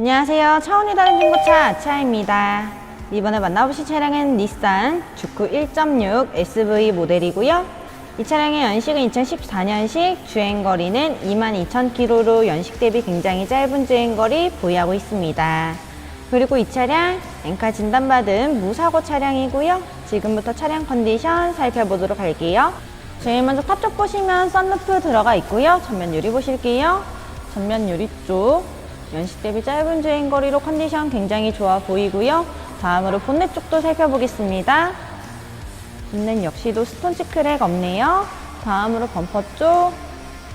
안녕하세요. 차원이 다른 중고차 아차입니다. 이번에 만나보실 차량은 닛산 주쿠 1.6 SV 모델이고요. 이 차량의 연식은 2014년식, 주행거리는 22,000km로 연식 대비 굉장히 짧은 주행거리 보유하고 있습니다. 그리고 이 차량 엔카 진단받은 무사고 차량이고요. 지금부터 차량 컨디션 살펴보도록 할게요. 제일 먼저 탑쪽 보시면 썬루프 들어가 있고요. 전면 유리 보실게요. 전면 유리 쪽 연식 대비 짧은 주행 거리로 컨디션 굉장히 좋아 보이고요. 다음으로 본넷 쪽도 살펴보겠습니다. 본넷 역시도 스톤치 크랙 없네요. 다음으로 범퍼 쪽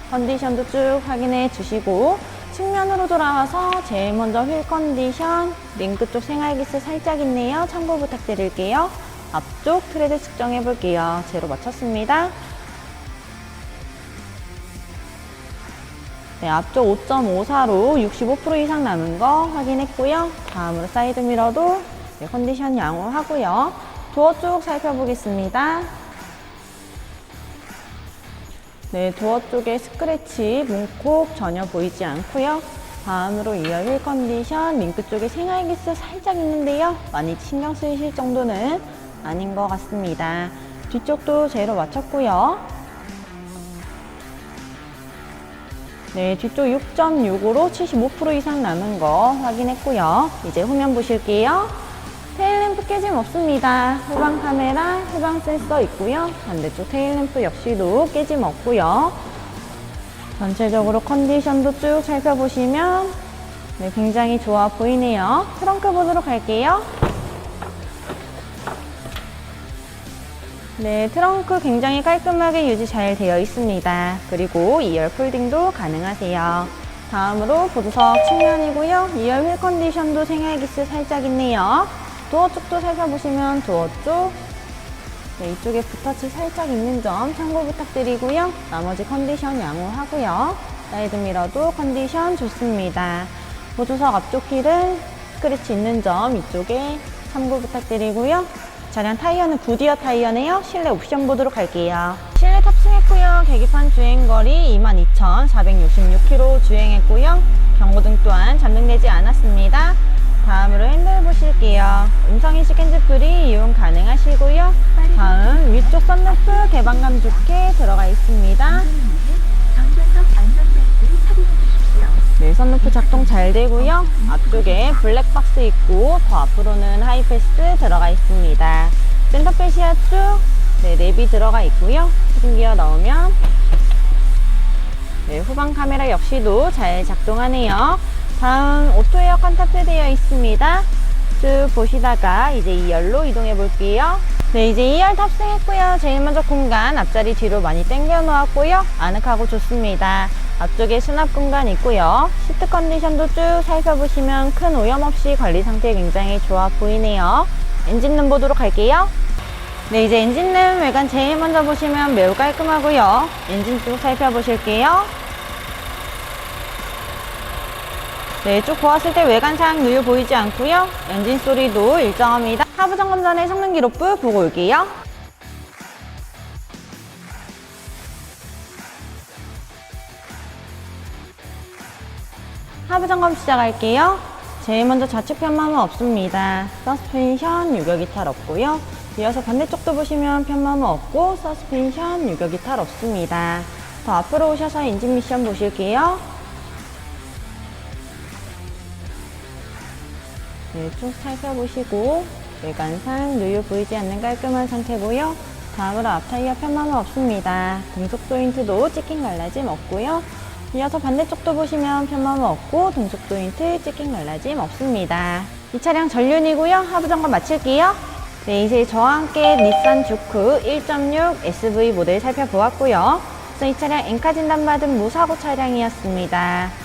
컨디션도 쭉 확인해 주시고 측면으로 돌아와서 제일 먼저 휠 컨디션 링크 쪽 생활기스 살짝 있네요. 참고 부탁드릴게요. 앞쪽 트레드 측정해 볼게요. 제로 맞췄습니다. 네, 앞쪽 5.54로 65% 이상 남은 거 확인했고요. 다음으로 사이드 미러도 네, 컨디션 양호하고요. 도어 쪽 살펴보겠습니다. 네, 도어 쪽에 스크래치, 문콕 전혀 보이지 않고요. 다음으로 2열 휠 컨디션, 링크 쪽에 생활 기스 살짝 있는데요. 많이 신경 쓰이실 정도는 아닌 것 같습니다. 뒤쪽도 제로 맞췄고요. 네, 뒤쪽 6.65로 75% 이상 남은 거 확인했고요. 이제 후면 보실게요. 테일램프 깨짐 없습니다. 후방 카메라, 후방 센서 있고요. 반대쪽 테일램프 역시도 깨짐 없고요. 전체적으로 컨디션도 쭉 살펴보시면 네, 굉장히 좋아 보이네요. 트렁크 보도록 할게요. 네, 트렁크 굉장히 깔끔하게 유지 잘 되어 있습니다. 그리고 2열 폴딩도 가능하세요. 다음으로 보조석 측면이고요. 2열 휠 컨디션도 생활기스 살짝 있네요. 도어 쪽도 살펴보시면 도어 쪽 네, 이쪽에 붓터치 살짝 있는 점 참고 부탁드리고요. 나머지 컨디션 양호하고요. 사이드 미러도 컨디션 좋습니다. 보조석 앞쪽 휠은 스크래치 있는 점 이쪽에 참고 부탁드리고요. 차량 타이어는 구디어 타이어네요. 실내 옵션 보도록 할게요. 실내 탑승했고요. 계기판 주행거리 22,466km 주행했고요. 경고등 또한 잠등되지 않았습니다. 다음으로 핸들 보실게요. 음성인식 핸즈프리 이용 가능하시고요. 다음 위쪽 썬루프 개방감 좋게 들어가 있습니다. 선루프 작동 잘 되고요. 앞쪽에 블랙박스 있고 더 앞으로는 하이패스 들어가 있습니다. 센터페시아 쪽 네, 내비 들어가 있고요. 수중기어 넣으면 네, 후방 카메라 역시도 잘 작동하네요. 다음 오토 에어컨 탑재되어 있습니다. 쭉 보시다가 이제 2열로 이동해 볼게요. 네, 이제 2열 탑승했고요. 제일 먼저 공간 앞자리 뒤로 많이 당겨 놓았고요. 아늑하고 좋습니다. 앞쪽에 수납 공간 있고요. 시트 컨디션도 쭉 살펴보시면 큰 오염 없이 관리 상태 굉장히 좋아 보이네요. 엔진룸 보도록 할게요. 네, 이제 엔진룸 외관 제일 먼저 보시면 매우 깔끔하고요. 엔진 쪽 살펴보실게요. 네, 쭉 보았을 때 외관상 누유 보이지 않고요. 엔진 소리도 일정합니다. 하부 점검 전에 성능 기록부 보고 올게요. 하부 점검 시작할게요. 제일 먼저 좌측 편마모 없습니다. 서스펜션 유격 이탈 없고요. 이어서 반대쪽도 보시면 편마모 없고 서스펜션 유격 이탈 없습니다. 더 앞으로 오셔서 엔진 미션 보실게요. 네, 쭉 살펴보시고 외관상 누유 보이지 않는 깔끔한 상태고요. 다음으로 앞타이어 편마모 없습니다. 등속 조인트도 찍힌 갈라짐 없고요. 이어서 반대쪽도 보시면 편마모 없고 등속 조인트 찍힌 갈라짐 없습니다. 이 차량 전륜이고요. 하부 점검 마칠게요. 네, 이제 저와 함께 닛산 주크 1.6 SV 모델 살펴보았고요. 그래서 이 차량 엔카 진단받은 무사고 차량이었습니다.